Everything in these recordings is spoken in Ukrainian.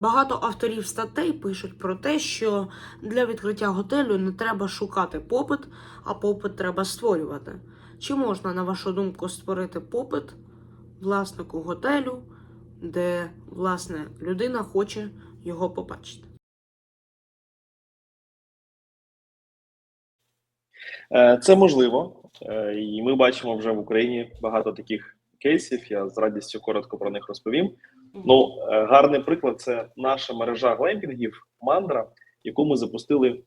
Багато авторів статей пишуть про те, що для відкриття готелю не треба шукати попит, а попит треба створювати. Чи можна, на вашу думку, створити попит власнику готелю, де власне людина хоче його побачити? Е, Це можливо, Е, і ми бачимо вже в Україні багато таких кейсів. Я з радістю коротко про них розповім. Ну, е, гарний приклад це наша мережа глемпінгів Мандра, яку ми запустили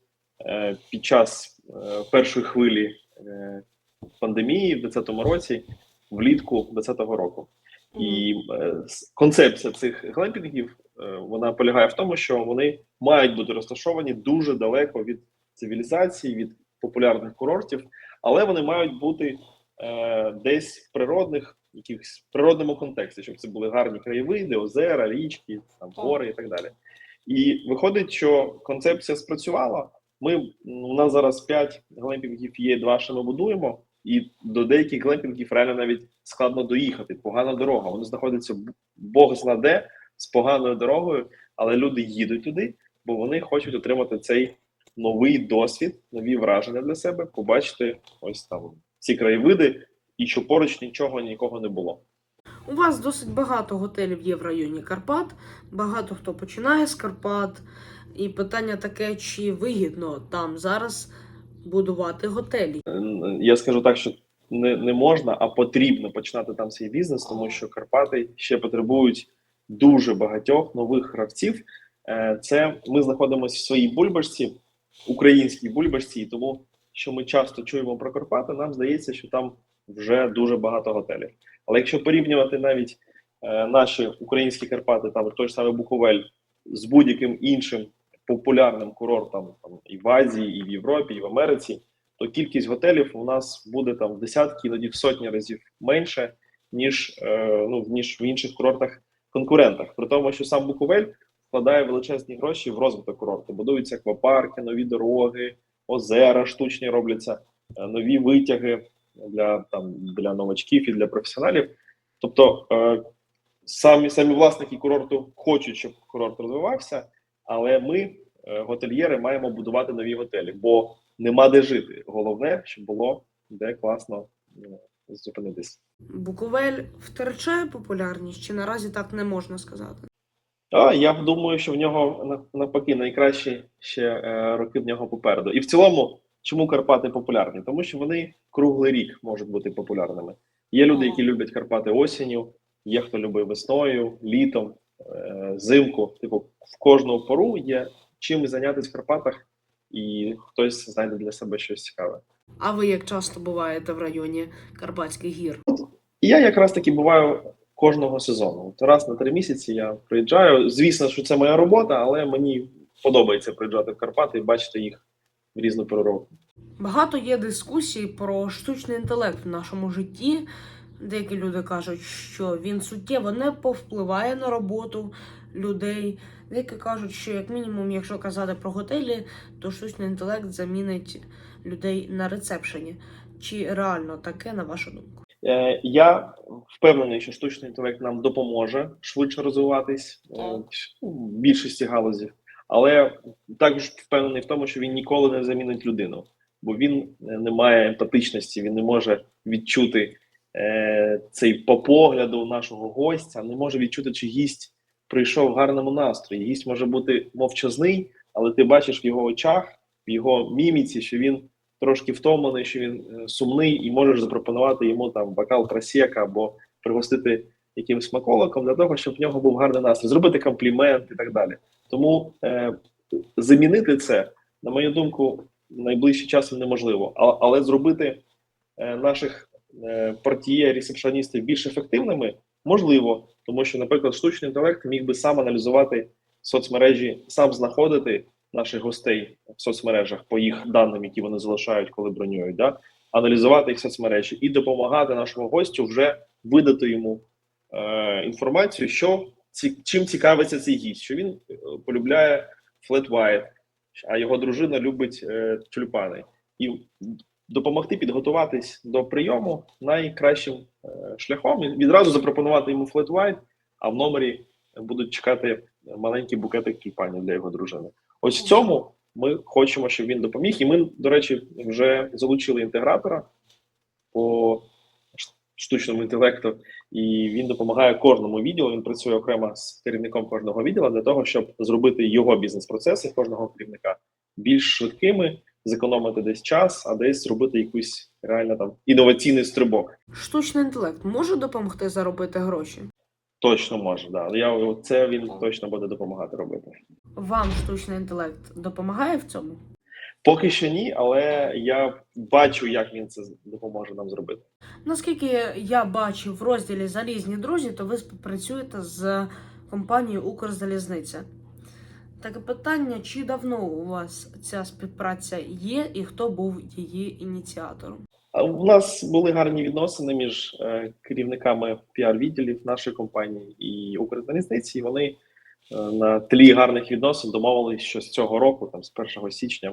е, під час е, першої хвилі пандемії в 2020 році, влітку 2020 року. І концепція цих глемпінгів вона полягає в тому, що вони мають бути розташовані дуже далеко від цивілізації, від популярних курортів, але вони мають бути е, десь в природних, якихось природному контексті, щоб це були гарні краєвиди, озера, річки, там гори і так далі. І виходить, що концепція спрацювала. Ми у нас зараз 5 глемпінгів є, два що ми будуємо, і до деяких глемпінгів реально навіть складно доїхати. Погана дорога. Вони знаходяться Бог зна де з поганою дорогою, але люди їдуть туди, бо вони хочуть отримати цей новий досвід, нові враження для себе, побачити ось там ці краєвиди, і що поруч нічого нікого не було. У вас досить багато готелів є в районі Карпат, багато хто починає з Карпат. І питання таке, чи вигідно там зараз будувати готелі? Е, Я скажу так, що не, не можна, а потрібно починати там свій бізнес, тому що Карпати ще потребують дуже багатьох нових гравців. Е, Це ми знаходимося в своїй бульбашці, українській бульбашці, і тому що ми часто чуємо про Карпати, нам здається, що там вже дуже багато готелів. Але якщо порівнювати навіть е, наші українські Карпати, там той ж самий Буковель з будь-яким іншим популярним курортом там і в Азії, і в Європі, і в Америці, то кількість готелів у нас буде там в десятки, іноді в сотні разів менше, ніж, е, ну, ніж в інших курортах конкурентах. При тому, що сам Буковель вкладає величезні гроші в розвиток курорту. Будуються аквапарки, нові дороги, озера штучні робляться, е, нові витяги для там для новачків і для професіоналів. Тобто е, самі самі власники курорту хочуть, щоб курорт розвивався, але ми, е, готельєри, маємо будувати нові готелі, бо нема де жити. Головне, щоб було де класно е, зупинитись. Буковель втрачає популярність, чи наразі так не можна сказати? А я думаю, що в нього навпаки найкращі ще е, роки в нього попереду. І в цілому, чому Карпати популярні? Тому що вони круглий рік можуть бути популярними. Є люди, які люблять Карпати осінню, є хто любить весною, літом, е, зимку. Типу, в кожну пору є чим зайнятися в Карпатах, і хтось знайде для себе щось цікаве. А ви як часто буваєте в районі Карпатських гір? Я якраз таки буваю кожного сезону. От раз на три місяці я приїжджаю. Звісно, що це моя робота, але мені подобається приїжджати в Карпати і бачити їх різну пору року. Багато є дискусій про штучний інтелект в нашому житті. Деякі люди кажуть, що він суттєво не повпливає на роботу людей. Деякі кажуть, що як мінімум, якщо казати про готелі, то штучний інтелект замінить людей на рецепшені. Чи реально таке на вашу думку? Е, я впевнений, що штучний інтелект нам допоможе швидше розвиватись е, в більшості галузів, але також впевнений в тому, що він ніколи не замінить людину, бо він е, не має емпатичності, він не може відчути е, цей по погляду нашого гостя, не може відчути, чи гість прийшов в гарному настрої. Гість може бути мовчазний, але ти бачиш в його очах, в його міміці, що він трошки втомлений, що він е, сумний, і можеш запропонувати йому там бокал просека або пригостити якимось смаколиком для того, щоб в нього був гарний настрій, зробити комплімент і так далі. Тому е, замінити це, на мою думку, найближчим часом неможливо, А- але зробити е, наших е, портіє, ресепшоністів більш ефективними можливо, тому що, наприклад, штучний інтелект міг би сам аналізувати соцмережі, сам знаходити наших гостей в соцмережах по їх даним, які вони залишають, коли бронюють, да? аналізувати їх соцмережі і допомагати нашому гостю вже видати йому е, інформацію, що чим цікавиться цей гість, що він е, полюбляє flat white, а його дружина любить е, тюльпани, і допомогти підготуватись до прийому найкращим е, шляхом відразу запропонувати йому flat white, а в номері будуть чекати маленький букетик тюльпанів для його дружини. Ось в цьому ми хочемо, щоб він допоміг. І ми, до речі, вже залучили інтегратора по штучному інтелекту, і він допомагає кожному відділу. Він працює окремо з керівником кожного відділу для того, щоб зробити його бізнес-процеси кожного керівника більш швидкими, зекономити десь час, а десь зробити якийсь реально там інноваційний стрибок. Штучний інтелект може допомогти заробити гроші? Точно може, да. Я це він точно буде допомагати робити. Вам штучний інтелект допомагає в цьому? Поки що ні, але я бачу, як він це допоможе нам зробити. Наскільки я бачив в розділі Залізні друзі, то ви співпрацюєте з компанією Укрзалізниця. Таке питання: чи давно у вас ця співпраця є, і хто був її ініціатором? У нас були гарні відносини між е, керівниками піар-відділів нашої компанії і Укрзалізниці. І вони е, на тлі гарних відносин домовились, що з цього року, там з 1 січня,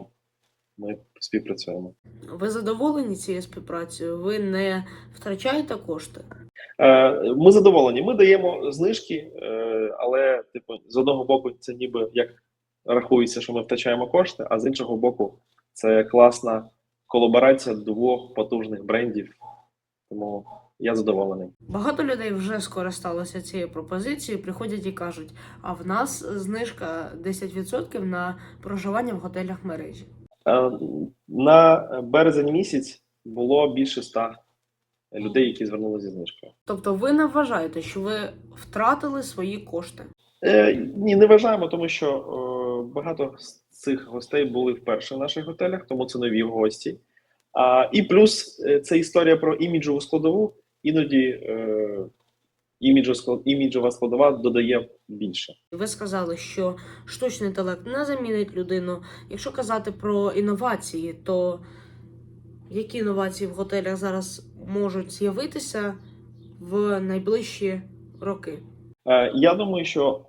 ми співпрацюємо. Ви задоволені цією співпрацею? Ви не втрачаєте кошти? Е, Ми задоволені. Ми даємо знижки, е, але типу, з одного боку, це ніби як рахується, що ми втрачаємо кошти, а з іншого боку, це класна колаборація двох потужних брендів. Тому я задоволений. Багато людей вже скористалося цією пропозицією, приходять і кажуть: а в нас знижка 10% на проживання в готелях мережі. Е, На березень місяць було більше ста людей, які звернулися зі знижкою. Тобто ви не вважаєте, що ви втратили свої кошти? Е, ні, не вважаємо, тому що е, багато з цих гостей були вперше в наших готелях, тому це нові гості. А, і плюс е, це історія про іміджову складову. Іноді е, іміджова іміджова складова додає більше. Ви сказали, що штучний інтелект не замінить людину. Якщо казати про інновації, то які інновації в готелях зараз можуть з'явитися в найближчі роки? Е, я думаю, що е,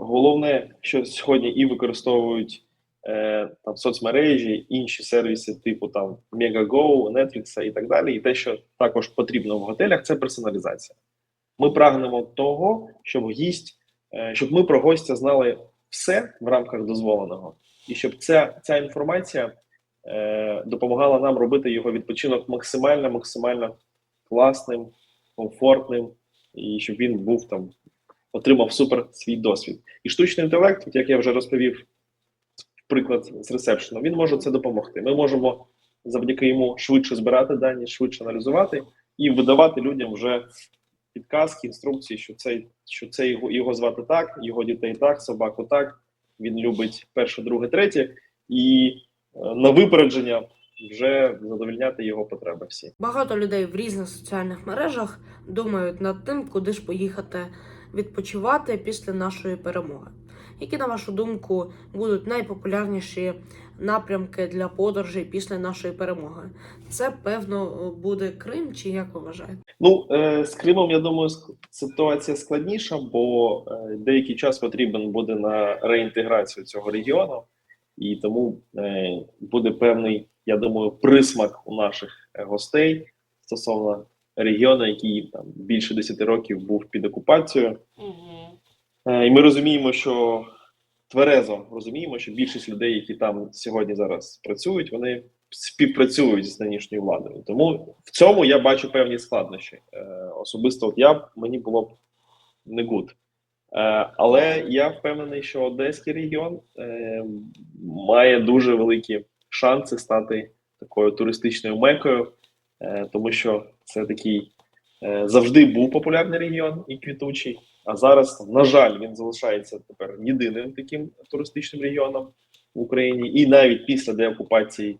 головне, що сьогодні і використовують е, там соцмережі, інші сервіси, типу там Megago, Netflix і так далі, і те, що також потрібно в готелях, це персоналізація. Ми прагнемо того, щоб гість, е, щоб ми про гостя знали все в рамках дозволеного, і щоб ця, ця інформація е, допомагала нам робити його відпочинок максимально, максимально класним, комфортним, і щоб він був там, отримав супер свій досвід. І штучний інтелект, як я вже розповів, приклад з ресепшену, він може це допомогти. Ми можемо завдяки йому швидше збирати дані, швидше аналізувати і видавати людям вже підказки, інструкції, що це, що це його, його звати так, його дітей так, собаку так, він любить перше, друге, третє, і е, на випередження вже задовільняти його потреби всі. Багато людей в різних соціальних мережах думають над тим, куди ж поїхати відпочивати після нашої перемоги. Які, на вашу думку, будуть найпопулярніші напрямки для подорожей після нашої перемоги? Це певно буде Крим, чи як ви вважаєте? Ну, е, з Кримом, я думаю, ситуація складніша, бо е, деякий час потрібен буде на реінтеграцію цього регіону, і тому е, буде певний, я думаю, присмак у наших гостей стосовно регіону, який там більше 10 років був під окупацією. Е, І ми розуміємо, що тверезо розуміємо, що більшість людей, які там сьогодні зараз працюють, вони співпрацюють з нинішньою владою. Тому в цьому я бачу певні складнощі. Е, Особисто, от я мені було б не гуд. Е, Але я впевнений, що Одеський регіон е, має дуже великі шанси стати такою туристичною мекою, е, тому що це такий е, завжди був популярний регіон і квітучий. А зараз, на жаль, він залишається тепер єдиним таким туристичним регіоном в Україні. І навіть після деокупації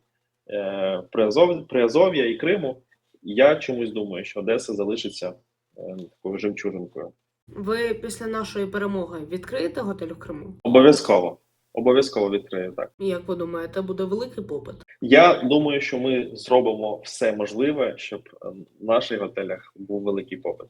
е, Приазов, Приазов'я і Криму, я чомусь думаю, що Одеса залишиться е, такою жемчужинкою. Ви після нашої перемоги відкриєте готель в Криму? Обов'язково. Обов'язково відкрию так. Як ви думаєте, буде великий попит? Я думаю, що ми зробимо все можливе, щоб е, в наших готелях був великий попит.